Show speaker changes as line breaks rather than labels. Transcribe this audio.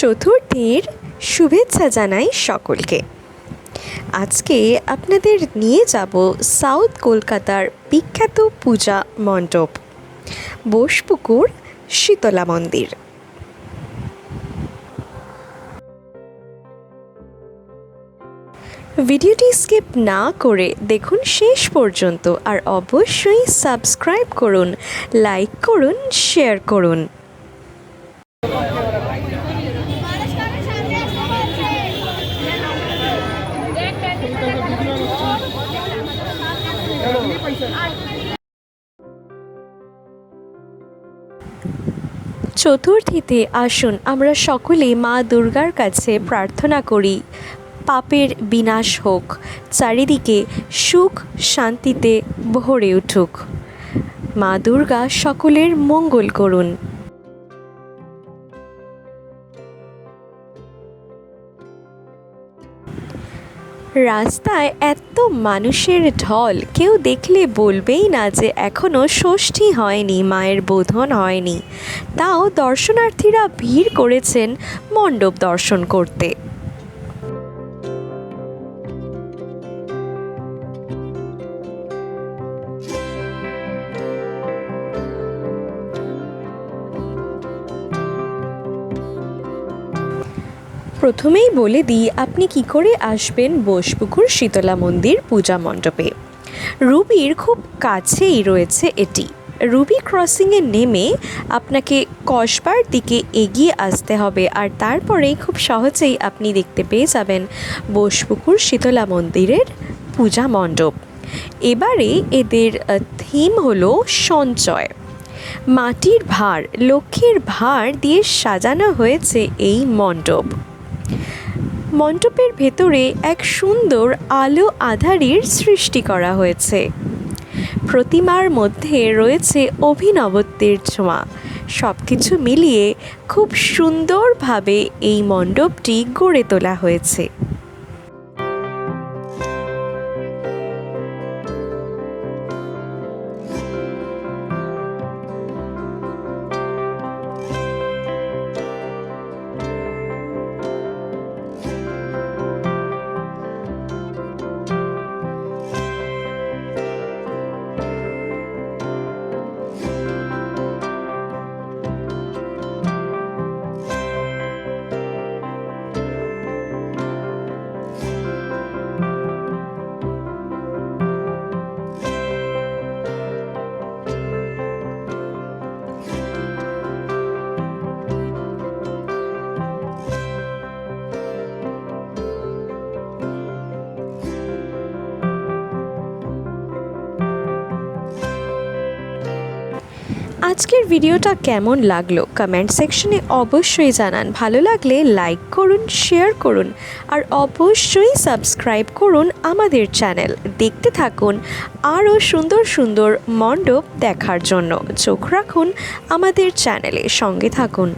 চতুর্থীর শুভেচ্ছা জানাই সকলকে। আজকে আপনাদের নিয়ে যাব সাউথ কলকাতার বিখ্যাত পূজা মণ্ডপ, বোসপুকুর শীতলা মন্দির। ভিডিওটি স্কিপ না করে দেখুন শেষ পর্যন্ত আর অবশ্যই সাবস্ক্রাইব করুন, লাইক করুন, শেয়ার করুন। চতুর্থীতে আসুন, আমরা সকলে মা দুর্গার কাছে প্রার্থনা করি। পাপের বিনাশ হোক, চারিদিকে সুখ শান্তিতে ভরে উঠুক। মা দুর্গা সকলের মঙ্গল করুন। রাস্তায় এত মানুষের ঢল, কেউ দেখলে বলবেই না যে এখনও ষষ্ঠী হয়নি, মায়ের বোধন হয়নি। তাও দর্শনার্থীরা ভিড় করেছেন মণ্ডপ দর্শন করতে। প্রথমেই বলে দিই, আপনি কি করে আসবেন বোসপুকুর শীতলা মন্দির পূজা মণ্ডপে? রুবির খুব কাছেই রয়েছে এটি। রুবি ক্রসিংয়ে নেমে আপনাকে কসবার দিকে এগিয়ে আসতে হবে আর তারপরেই খুব সহজেই আপনি দেখতে পেয়ে যাবেন বোসপুকুর শীতলা মন্দিরের পূজা মণ্ডপ। এবারে এদের থিম হলো সঞ্চয়। মাটির ভার, লক্ষ্মীর ভার দিয়ে সাজানো হয়েছে এই মণ্ডপ। মণ্ডপের ভেতরে এক সুন্দর আলো আধারির সৃষ্টি করা হয়েছে। প্রতিমার মধ্যে রয়েছে অভিনবত্বের ছোঁয়া। সব কিছু মিলিয়ে খুব সুন্দরভাবে এই মণ্ডপটি গড়ে তোলা হয়েছে। আজকের ভিডিওটা কেমন লাগল? কমেন্ট সেকশনে অবশ্যই জানান। ভালো লাগলে লাইক করুন শেয়ার করুন, আর অবশ্যই সাবস্ক্রাইব করুন আমাদের চ্যানেল দেখতে থাকুন আরও সুন্দর সুন্দর মণ্ডপ দেখার জন্য। চোখ রাখুন আমাদের চ্যানেলে সঙ্গে থাকুন।